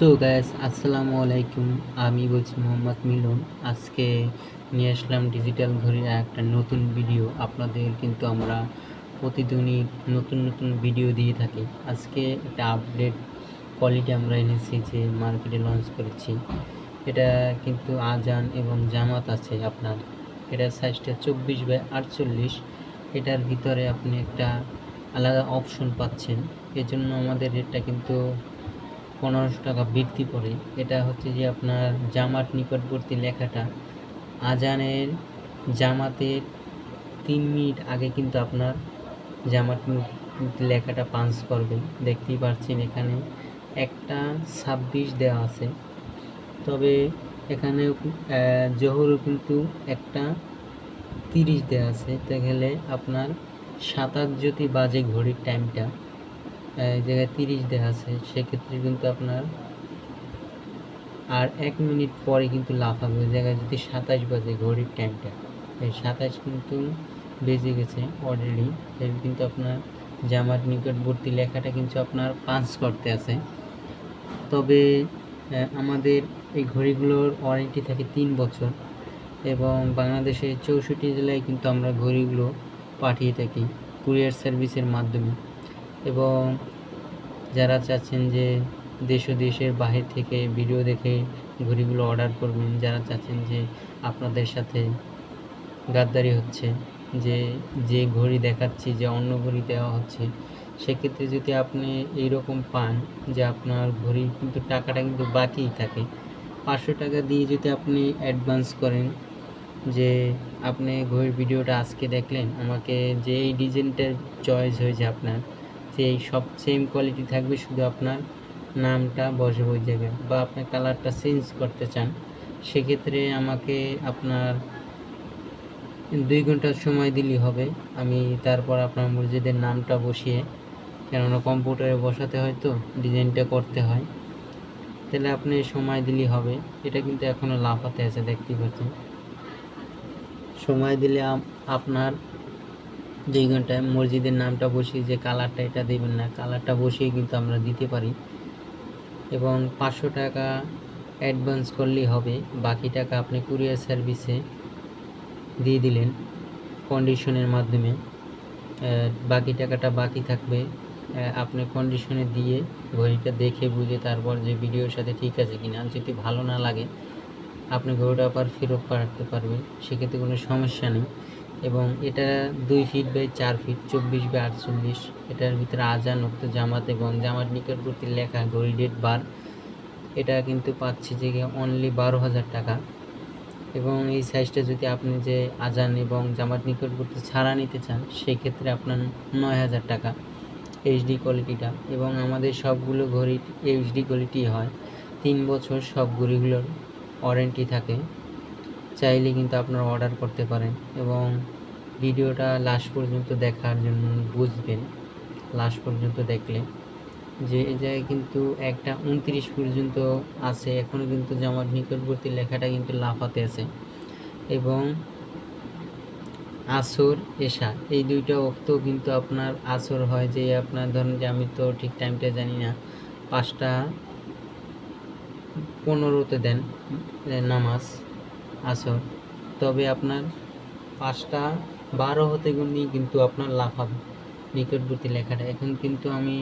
So gas আসসালামু আলাইকুম। আমি বলছি মোহাম্মদ মিলন। আজকে নিয়ে আসলাম ডিজিটাল ঘড়ির একটা নতুন ভিডিও আপনাদের কিন্তু আমরা প্রতিদিনই নতুন নতুন ভিডিও দিয়ে থাকি। আজকে একটা আপডেট কোয়ালিটি আমরা এনেছি যে মার্কেটে লঞ্চ করেছি। এটা কিন্তু আজান এবং জামাত আছে আপনার। এটার সাইজটা চব্বিশ বাই আটচল্লিশ। এটার ভিতরে আপনি একটা আলাদা অপশন পাচ্ছেন। এজন্য আমাদের রেটটা কিন্তু পনেরোশো টাকা বৃদ্ধি করে, এটা হচ্ছে যে আপনার জামাত নিকটবর্তী লেখাটা। আজানের জামাতের তিন মিনিট আগে কিন্তু আপনার জামাত লেখাটা পাঞ্চ করবে। দেখতেই পাচ্ছেন এখানে একটা ছাব্বিশ দেওয়া আছে। তবে এখানে জোহরও কিন্তু একটা তিরিশ দেওয়া আছে। তো গেলে আপনার সাতাশ যদি বাজে ঘড়ির টাইমটা জায়গায় তিরিশ আছে, সেক্ষেত্রে কিন্তু আপনার আর এক মিনিট পরে কিন্তু লাফাবে ওই জায়গায় যদি সাতাশ বাজে ঘড়ির টাইমটা এই সাতাশ কিন্তু বেজে গেছে অলরেডি এর কিন্তু আপনার জামার নিকটবর্তী লেখাটা কিন্তু আপনার পাঞ্চ করতে আছে। তবে আমাদের এই ঘড়িগুলোর ওয়ারেন্টি থাকে তিন বছর এবং বাংলাদেশের চৌষট্টি জেলায় কিন্তু আমরা ঘড়িগুলো পাঠিয়ে থাকি কুরিয়ার সার্ভিসের মাধ্যমে। এবং যারা চাচ্ছেন যে দেশ ও দেশের বাহির থেকে ভিডিও দেখে ঘড়িগুলো অর্ডার করবেন, যারা চাচ্ছেন যে আপনাদের সাথে গাদ্দারি হচ্ছে, যে যে ঘড়ি দেখাচ্ছি, যে অন্য ঘড়ি দেওয়া হচ্ছে, সেক্ষেত্রে যদি আপনি এইরকম পান যে আপনার ঘড়ির কিন্তু টাকাটা কিন্তু বাকিই থাকে, পাঁচশো টাকা দিয়ে যদি আপনি অ্যাডভান্স করেন যে আপনি ঘড়ির ভিডিওটা আজকে দেখলেন, আমাকে যে এই ডিজাইনটার চয়েস হয়েছে আপনার যে সব সেম কোয়ালিটি থাকবে শুধু আপনার নামটা বসবে ওই জায়গায় বা আপনি কালারটা চেঞ্জ করতে চান, সেক্ষেত্রে আমাকে আপনার দুই ঘণ্টার সময় দিলেই হবে। আমি তারপর আপনার মসজিদের নামটা বসিয়ে, কেননা কম্পিউটারে বসাতে হয় তো ডিজাইনটা করতে হয়। তাহলে আপনি সময় দিলেই হবে। এটা কিন্তু এখনও লাফাতে আছে, দেখতেই পাচ্ছেন। সময় দিলে আপনার দুই ঘন্টায় মসজিদের নামটা বসিয়ে যে কালারটা এটা দেবেন না, কালারটা বসিয়ে কিন্তু আমরা দিতে পারি। এবং পাঁচশো টাকা অ্যাডভান্স করলেই হবে, বাকি টাকা আপনি কুরিয়ার সার্ভিসে দিয়ে দিলেন কন্ডিশনের মাধ্যমে। বাকি টাকাটা বাকি থাকবে আপনি কন্ডিশনে দিয়ে ঘড়িটা দেখে বুঝে তারপর যে ভিডিওর সাথে ঠিক আছে কিনা, যদি ভালো না লাগে আপনি ঘড়িটা আবার ফেরত পাঠাতে পারবেন, সেক্ষেত্রে কোনো সমস্যা নেই। এবং এটা দুই ফিট বাই চার ফিট চব্বিশ বাই আটচল্লিশ, এটার ভিতরে আজান উক্ত জামাত এবং জামাত নিকটবর্তী লেখা ঘড়ি ডেট বার এটা কিন্তু পাচ্ছি যে অনলি বারো হাজার টাকা। এবং এই সাইজটা যদি আপনি যে আজান এবং জামাত নিকটবর্তী ছাড়া নিতে চান, সেক্ষেত্রে আপনার নয় হাজার টাকা এইচডি কোয়ালিটিটা এবং আমাদের সবগুলো ঘড়ি এইচডি কোয়ালিটি হয়। তিন বছর সব ঘড়িগুলোর ওয়ারেন্টি থাকে, চাইলে কিন্তু আপনারা অর্ডার করতে পারেন এবং ভিডিওটা লাস্ট পর্যন্ত দেখার জন্য বুঝবেন। লাস্ট পর্যন্ত দেখলে যে এই জায়গায় কিন্তু একটা উনত্রিশ পর্যন্ত আছে এখনও কিন্তু জামার নিকটবর্তী লেখাটা কিন্তু লাফাতে আছে এবং আসর এশা এই দুইটা অক্ত কিন্তু আপনার আসর হয় যে আপনার ধরুন যে আমি তো ঠিক টাইমটা জানি না, পাঁচটা পনেরোতে দেন নামাজ, আসর। তবে আপনার পাঁচটা বারো হতে গুণেই কিন্তু আপনার লাফাবে, নিকটবর্তী লেখাটা। এখন কিন্তু আমি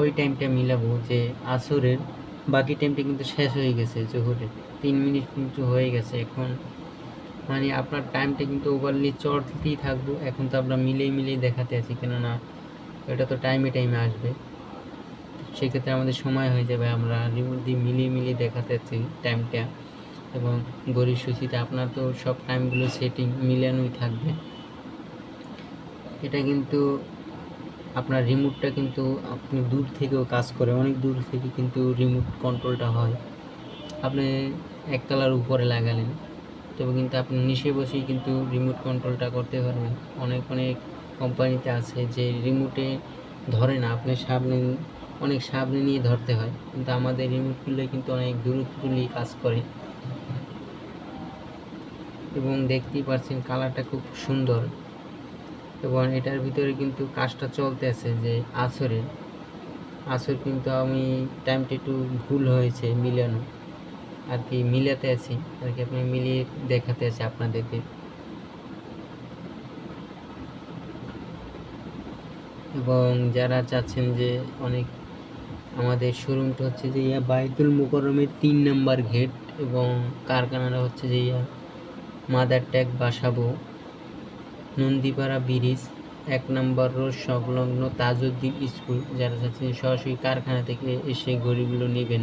ওই টাইমটা মিলাবো যে আসরের বাকি টাইমটা কিন্তু শেষ হয়ে গেছে জোহরের তিন মিনিট কিন্তু হয়ে গেছে এখন। মানে আপনার টাইমটা কিন্তু ওভারলি চড়তেই থাকব। এখন তো আমরা মিলিয়ে মিলিয়ে দেখাতে আছি, কেননা এটা তো টাইমে টাইমে আসবে। সেক্ষেত্রে আমাদের সময় হয়ে যাবে, আমরা রিমোট দিয়ে মিলিয়ে মিলিয়ে দেখাতে আছি টাইমটা এবং গরিব সূচিতে আপনার তো সব টাইমগুলো সেটিং মিলানোই থাকবে। এটা কিন্তু আপনার রিমোটটা কিন্তু আপনি দূর থেকেও কাজ করে, অনেক দূর থেকে কিন্তু রিমোট কন্ট্রোলটা হয়। আপনি একতলার উপরে লাগালেন, তবে কিন্তু আপনি নিচে বসেই কিন্তু রিমোট কন্ট্রোলটা করতে পারবেন। অনেক অনেক কোম্পানিতে আছে যে রিমোটে ধরে না, আপনি সামনে অনেক সামনে নিয়ে ধরতে হয়। কিন্তু আমাদের রিমোটগুলো কিন্তু অনেক দূরত্ব নিয়ে কাজ করে। এবং দেখতেই পাচ্ছেন কালারটা খুব সুন্দর। এবং এটার ভিতরে কিন্তু কাজটা চলতে আছে যে আসরে আসর কিন্তু আমি টাইমটা একটু ভুল হয়েছে মিলানো। আর কি মিলাতে আছি। আর কি আপনি মিলিয়ে দেখাতে আছি আপনাদেরকে। এবং যারা চাচ্ছেন যে অনেক আমাদের শোরুমটা হচ্ছে যে ইয়া বাইতুল মুকরমের তিন নাম্বার গেট এবং কারখানাটা হচ্ছে যে ইয়া mother tag Basabo Nandipara bridge, এক নম্বর রোড সংলগ্ন তাজউদ্দিন স্কুল, যারা চাচ্ছেন সরাসরি কারখানা থেকে এসে ঘড়িগুলো নেবেন।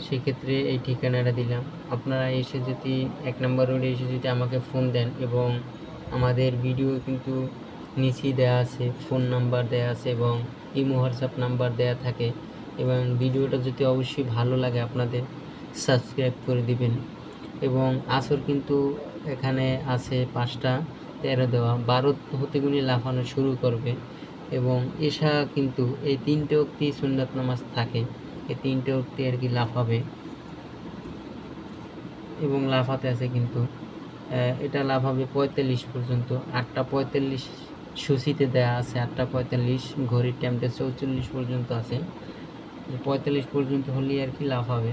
সেক্ষেত্রে এই ঠিকানাটা দিলাম। আপনারা এসে যদি এক নম্বর রোডে এসে যদি আমাকে ফোন দেন এবং আমাদের ভিডিও কিন্তু নিচেই দেওয়া আছে ফোন নাম্বার দেওয়া আছে এবং ইমো হোয়াটসঅ্যাপ নাম্বার দেওয়া থাকে এবং ভিডিওটা যদি অবশ্যই ভালো লাগে আপনাদের সাবস্ক্রাইব করে দিবেন। এবং আসর কিন্তু এখানে আছে পাঁচটা, তেরো দেওয়া। বারো হতে গুণে লাফানো শুরু করবে এবং এশা কিন্তু এই তিনটে অক্তি সুন্নাত নামাজ থাকে। এই তিনটে অক্তি আর কি লাফাবে। এবং লাফাতে আছে কিন্তু এটা লাফাবে পঁয়তাল্লিশ পর্যন্ত। আটটা পঁয়তাল্লিশ সূচিতে দেওয়া আছে আটটা পঁয়তাল্লিশ, ঘড়ির টাইমটা চৌচল্লিশ পর্যন্ত আছে। পঁয়তাল্লিশ পর্যন্ত হলেই আর কি লাফাবে